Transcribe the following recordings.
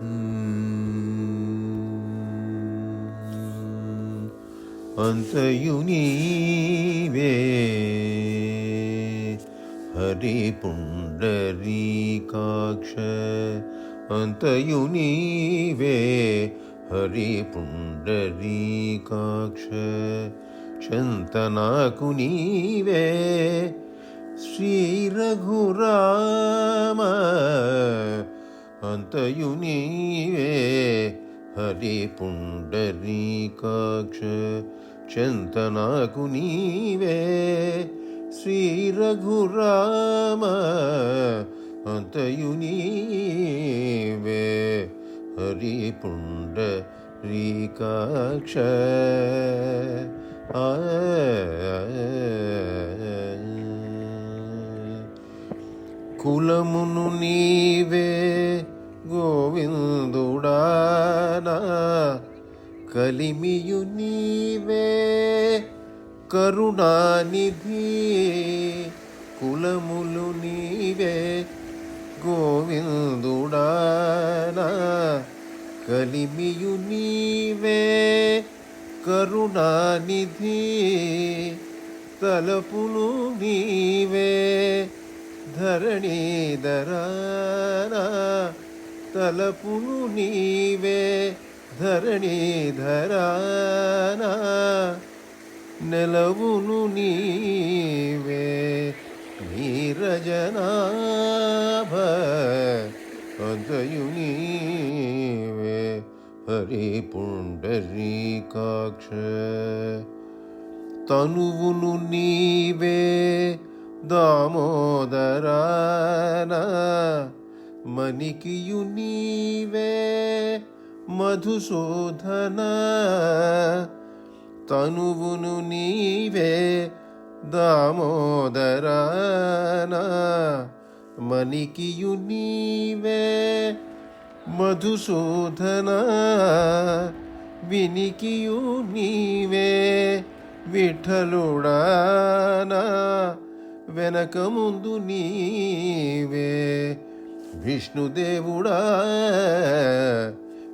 हम्म। अन्तयुनीवे हरिपुण्डरीकाक्ष अन्तयुनीवे हरिपुण्डरीकाक्ष शन्तनाकुनीवे श्रीरघुरा అంతయు నీవే హరి పుండరీకాక్ష చంతనాకు నీవే శ్రీ రఘురామ అంతయు నీవే హరి పుండరీకాక్ష ఆ కులమును నీవే గోవిందుడానా కలిమియు నీవే కరుణానిధి కులములు నీవే గోవిందుడానా కలిమియు నీవే కరుణానిధి తలపులు నీవే ధరణీధరానా తలపును నీవే ధరణీధరానా నెలవును నీవే నీరజనాభ. అంతయు నీవే హరి పుండరీకాక్ష తనువును నీవే దామోదరానా. మణికియు నీవే మధుసూదన తనువును నీవే దామోదరాన మణికియు నీవే మధుసూదన వినికియు నీవే విఠలుడానా వెనక ముందు నీవే విష్ణుదేవుడా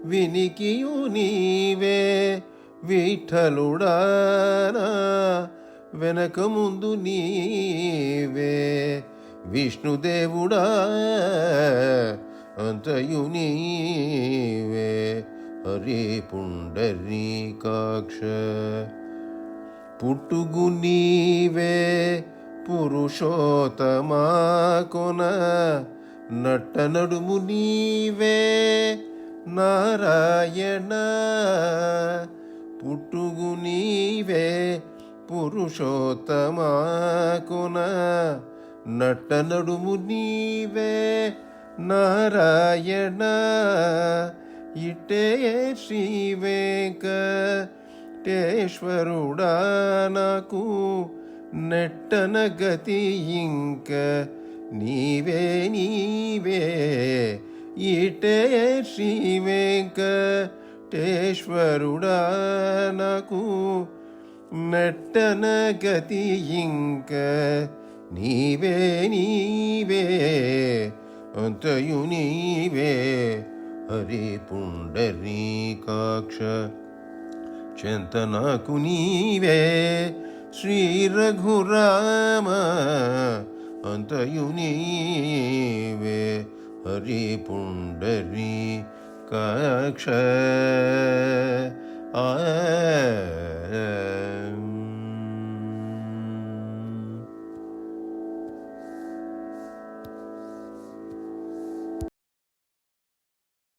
వినికియు నీవే విఠలుడా వెనక ముందు నీవే విష్ణుదేవుడా అంతయు నీవే. హరి పుండరీకాక్ష పుట్టుగు నీవే పురుషోత్తమా కొన నటనడుము నీవే నారాయణ. పుట్టుగు నీవే పురుషోత్తమాకున. నటనడుము నీవే నారాయణ. ఇటే శ్రీ వెంకటేశ్వరుడా నాకు నెట్టన గతి ఇంక. నీవే నీవే. ఇటే శ్రీ వెంకటేశ్వరుడా నాకు. నెట్టన గతి ఇంక నీవే నీవే. అంతయు నీవే. హరి పుండరీకాక్ష చింతనకు నీవే. శ్రీ రఘురామ अन्तयुनीवे हरिपुण्डरी कक्ष